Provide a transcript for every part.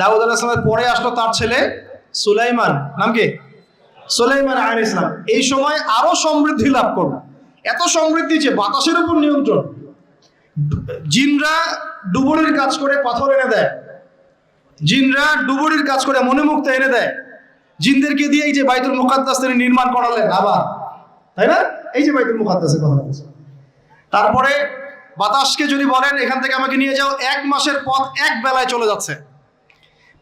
দাউদ আলাহ ইসলামের পরে আসলো তার ছেলে সুলাইমান। নাম কি? সুলাইমান আল ইসলাম এই সময় আরও সমৃদ্ধি লাভ করল। এত সমৃদ্ধি যে বাতাসের উপর নিয়ন্ত্রণ। জিনরা ডুবুরির কাজ করে পাথর এনে দেয়। জিনরা ডুবুরির কাজ করে মনে মুক্ত এনে দেয়। জিনদেরকে দিয়ে এই যে বাইতুল মুকাদ্দাস তিনি নির্মাণ করালেন আবার। তাই না? এই যে বাইতুল মুকাদ্দাসের কথা বলছে। তারপরে বাতাসকে যদি বলেন, এখান থেকে আমাকে নিয়ে যাও। এক মাসের পথ এক বেলায় চলে যাচ্ছে।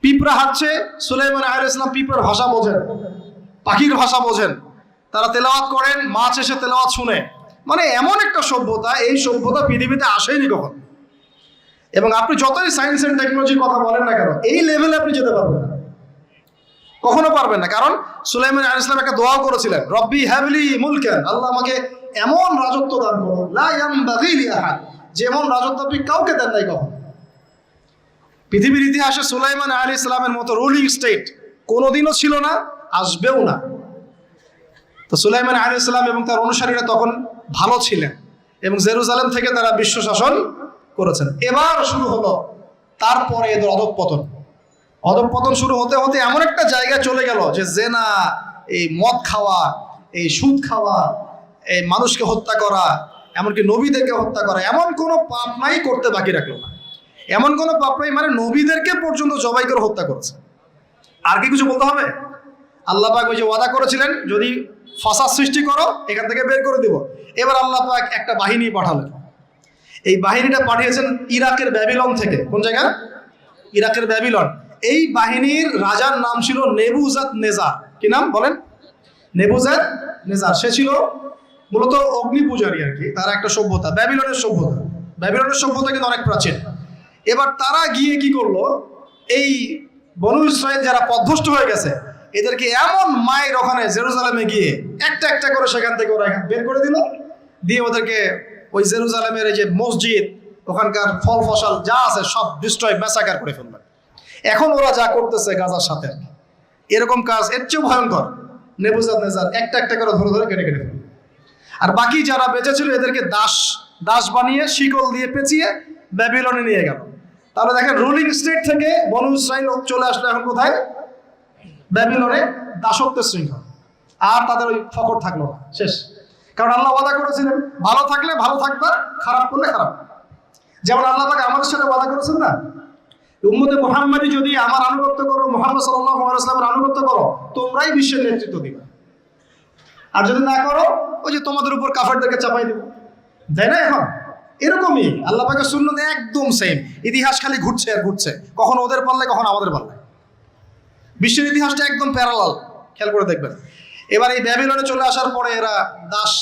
পিঁপড়া হাঁটছে, সুলাইমান আহ ইসলাম পিঁপড়ার ভাষা বোঝেন, পাখির ভাষা বোঝেন। তারা তেলাওয়াত করেন, মাছ এসে তেলাওয়াত শুনে। মানে এমন একটা সভ্যতা, এই সভ্যতা পৃথিবীতে আসেনি কখন? এবং আপনি যতই সায়েন্স অ্যান্ড টেকনোলজির কথা বলেন না কেন, এই লেভেলে আপনি যেতে পারবেন না। কখনো পারবেন না, কারণ সুলাইমান আল ইসলাম একটা দোয়াও করেছিলেন, রব্বি হ্যাভলি মুলকেন আল্লাহ আমাকে এমন রাজত্ব দান করুন যেমন রাজত্ব আপনি কাউকে দেন নাই কখন। পৃথিবীর ইতিহাসে সুলাইমান আলী ইসলামের মতো রুলিং স্টেট কোনোদিনও ছিল না, আসবেও না। তো সুলাইমান আলী ইসলাম এবং তার অনুসারীরা তখন ভালো ছিলেন এবং জেরুজালেম থেকে তারা বিশ্ব শাসন করেছেন। এবার শুরু হলো তারপরে এদের অধঃপতন। অধঃপতন শুরু হতে হতে এমন একটা জায়গায় চলে গেল যে জেনা, এই মদ খাওয়া, এই সুদ খাওয়া, এই মানুষকে হত্যা করা, এমনকি নবীদেরকে হত্যা করা, এমন কোনো পাপ নাই, করতে বাকি রাখল না। এমন কোনো পাপ নাই মানে নবীদেরকে পর্যন্ত জবাই করে হত্যা করেছে। আর কি কিছু বলতে হবে? আল্লাহ পাক ওই যে ওয়াদা করেছিলেন, যদি ফাসাদ সৃষ্টি করো, এখান থেকে বের করে দিব। এবার আল্লাহ পাক একটা বাহিনী পাঠালেন। এই বাহিনীটা পাঠিয়েছেন ইরাকের ব্যাবিলন থেকে। কোন জায়গা? ইরাকের ব্যাবিলন। এই বাহিনীর রাজার নাম ছিল নেবুজাত নেজার। কি নাম বলেন? নেবুজাত নেজার। সে ছিল মূলত অগ্নি পূজারী আর কি। তার একটা সভ্যতা, ব্যাবিলনের সভ্যতা। ব্যাবিলনের সভ্যতা কিন্তু অনেক প্রাচীন। এবার তারা গিয়ে কি করল? এই বনু ইসরায়েল যারা পদভষ্ট হয়ে গেছে, এদেরকে এমন মায়ের ওখানে জেরুজালেমে গিয়ে একটা একটা করে সেখান থেকে ওরা বের করে দিল। দিয়ে ওদেরকে ওই জেরুজালেমের এই যে মসজিদ, ওখানকার ফল ফসল যা আছে সব ডিস্ট্রয় ম্যাসাকার করে ফেলবে। এখন ওরা যা করতেছে গাজার সাথে। এরকম কাজ, এর চেয়েও ভয়ঙ্কর। নেবুজাদ নেজার একটা একটা করে ধরে ধরে কেটে কেটে ফেলবে আর বাকি যারা বেঁচে ছিল, এদেরকে দাস দাস বানিয়ে, শিকল দিয়ে পেঁচিয়ে ব্যাবিলনে নিয়ে গেল। তাহলে দেখেন রুলিং স্টেট থেকে বনু ইসরাইল চলে আসলো এখন কোথায়? ব্যাবিলনে দাসত্বের শৃঙ্খল। আর তাদের ওই ফকর থাকল না। শেষ। কারণ আল্লাহ ওয়াদা করেছিলেন, ভালো থাকলে ভালো থাকবা, খারাপ করলে খারাপ। যেমন আল্লাহ পাকে আমাদের সাথে ওয়াদা করেছেন না? উম্মতে মোহাম্মদী যদি আমার আনুগত্য করো, মোহাম্মদ সাল্লাহ ইসলামের আনুগত্য করো, তোমরাই বিশ্বের নেতৃত্ব দিবে। আর যদি না করো, ওই যে তোমাদের উপর কাফারদেরকে চাপাই দেবো। তাই না এখন? এরকমই। আল্লাহ পাকের শূন্য একদম সেম ইতিহাস খালি ঘুরছে আর ঘুরছে। কখন ওদের পারলে কখন আমাদের পারলে বিশ্বের ইতিহাসটা একদম প্যারালাল খেয়াল করে দেখবেন। এবার এই ব্যাবিলনে চলে আসার পরে এরা দাস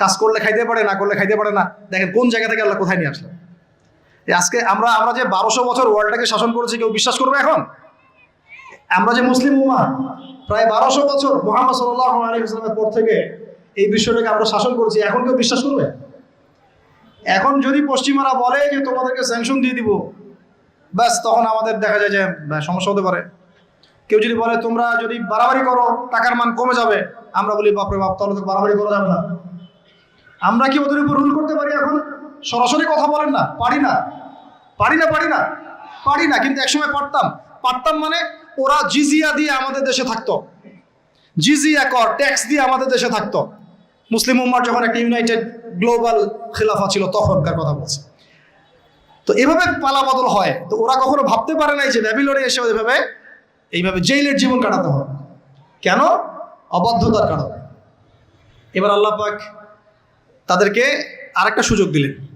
কাজ করলে খাইতে পারে, না করলে খাইতে পারে না। দেখেন, কোন জায়গা থেকে আল্লাহ কোথায় নিয়ে আসলো আজকে আমরা আমরা যে বারোশো বছর ওয়ার্ল্ডটাকে শাসন করেছি, কেউ বিশ্বাস করবে এখন? আমরা যে মুসলিম উমা, প্রায় বারোশো বছর মোহাম্মদ সাল্লাহ আলহিমের পর থেকে এই বিশ্বটাকে আমরা শাসন করেছি, এখন কেউ বিশ্বাস করবে? এখন যদি পশ্চিমারা বলে যে তোমাদেরকে স্যাংশন দিয়ে দিব, ব্যাস, তখন আমাদের দেখা যায় যে সমস্যা হতে পারে। কেউ যদি বলে, তোমরা যদি বাড়াবাড়ি করো, টাকার মান কমে যাবে, আমরা বলি, বাপরে বাপ, তাহলে তো বাড়াবাড়ি করা যাবে না। আমরা কি ওদের উপর রুল করতে পারি এখন? সরাসরি কথা বলেন না, পারি না। পারি না পারি না। পারি না, কিন্তু একসময় পারতাম। পারতাম মানে ওরা জিজিয়া দিয়ে আমাদের দেশে থাকতো। জিজিয়া কর, ট্যাক্স দিয়ে আমাদের দেশে থাকতো। মুসলিম উম্মার যখন একটা ইউনাইটেড গ্লোবাল খেলাফা ছিল, তখনকার কথা বলছে। তো এভাবে পালা বদল হয়। তো ওরা কখনো ভাবতে পারে নাই যে ব্যাবিলনে এসে ওইভাবে এইভাবে জেইলের জীবন কাটাতে হবে। কেন? অবাধ্যতার কারণে। এবার আল্লাহ পাক তাদেরকে আরেকটা সুযোগ দিলেন।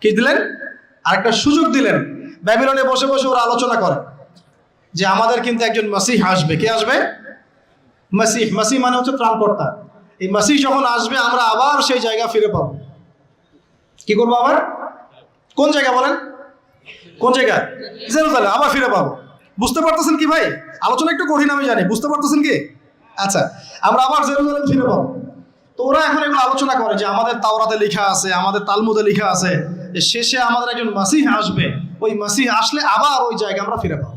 কি দিলেন? আরেকটা সুযোগ দিলেন। ব্যাবিলনে বসে বসে ওরা আলোচনা করে যে আমাদের কিন্তু একজন মাসিহ আসবে। কে আসবে? মাসিহ। মাসিহ মানে হচ্ছে ত্রাণকর্তা। এই মাসিহ যখন আসবে, আমরা আবার সেই জায়গা ফিরে পাবো। কি করব আবার? কোন জায়গা বলেন? কোন জায়গা? আবার ফিরে পাবো। বুঝতে পারতেছেন কি ভাই? আলোচনা একটু কঠিন, আমি জানি। বুঝতে পারতেছেন কি? আচ্ছা আমরা আবার জেরুজালেম ফিরে পাবো। তো ওরা এখন এগুলো আলোচনা করে যে আমাদের তাওরাতে লেখা আছে, আমাদের তালমুদে লেখা আছে শেষে আমাদের একজন মাসিহ আসবে। ওই মাসিহ আসলে আবার ওই জায়গা আমরা ফিরে পাবো।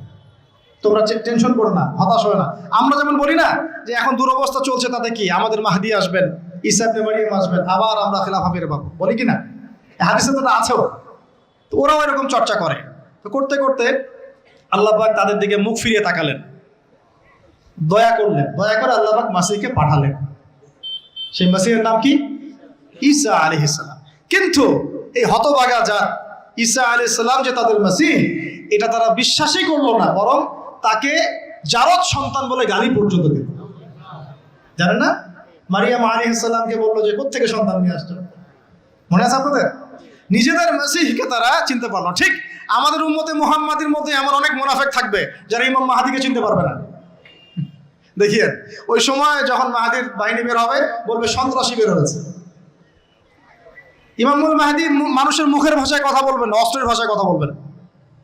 তোমরা টেনশন করো না, হতাশ হয় না। আমরা যেমন বলি না যে এখন দুরবস্থা চলছে, তাতে কি? আমাদের মাহদি আসবেন ইসাব নেমারিয়াম আসবেন, আবার আমরা খেলাফা ফিরে পাবো। বলি কি না? হাদিসে তো আছেও। তো ওরাও এরকম চর্চা করে। তো করতে করতে আল্লাহ পাক তাদের দিকে মুখ ফিরিয়ে তাকালেন। দয়া করলেন। দয়া করে আল্লাহ পাক মাসিহকে পাঠালেন। সেই মাসিহের নাম কি? ঈসা আলহিসাল্লাম কিন্তু এই হতবাগা যা ঈসা আলহিসাল্লাম যে তাদের মাসিহ, এটা তারা বিশ্বাসই করল না, বরং তাকে জারদ সন্তান বলে গালি পর্যন্ত দিল। জানেন না? মারিয়াম আলহিসাল্লামকে বলল যে কোথেকে সন্তান নিয়ে আসছো? মনে আছে আপনাদের? নিজেদের মেসিহকে তারা চিনতে পারল। ঠিক আমাদের উম্মতে মুহাম্মাদির মধ্যে এমন অনেক মোনাফেক থাকবে যারা ইমাম মাহাদিকে চিনতে পারবে না। দেখিয়েন, ওই সময় যখন মাহাদির বাহিনী বের হবে, বলবে, সন্ত্রাসী বের হয়েছে। ইমামুল মাহাদি মানুষের মুখের ভাষায় কথা বলবেন অস্ত্রের ভাষায় কথা বলবেন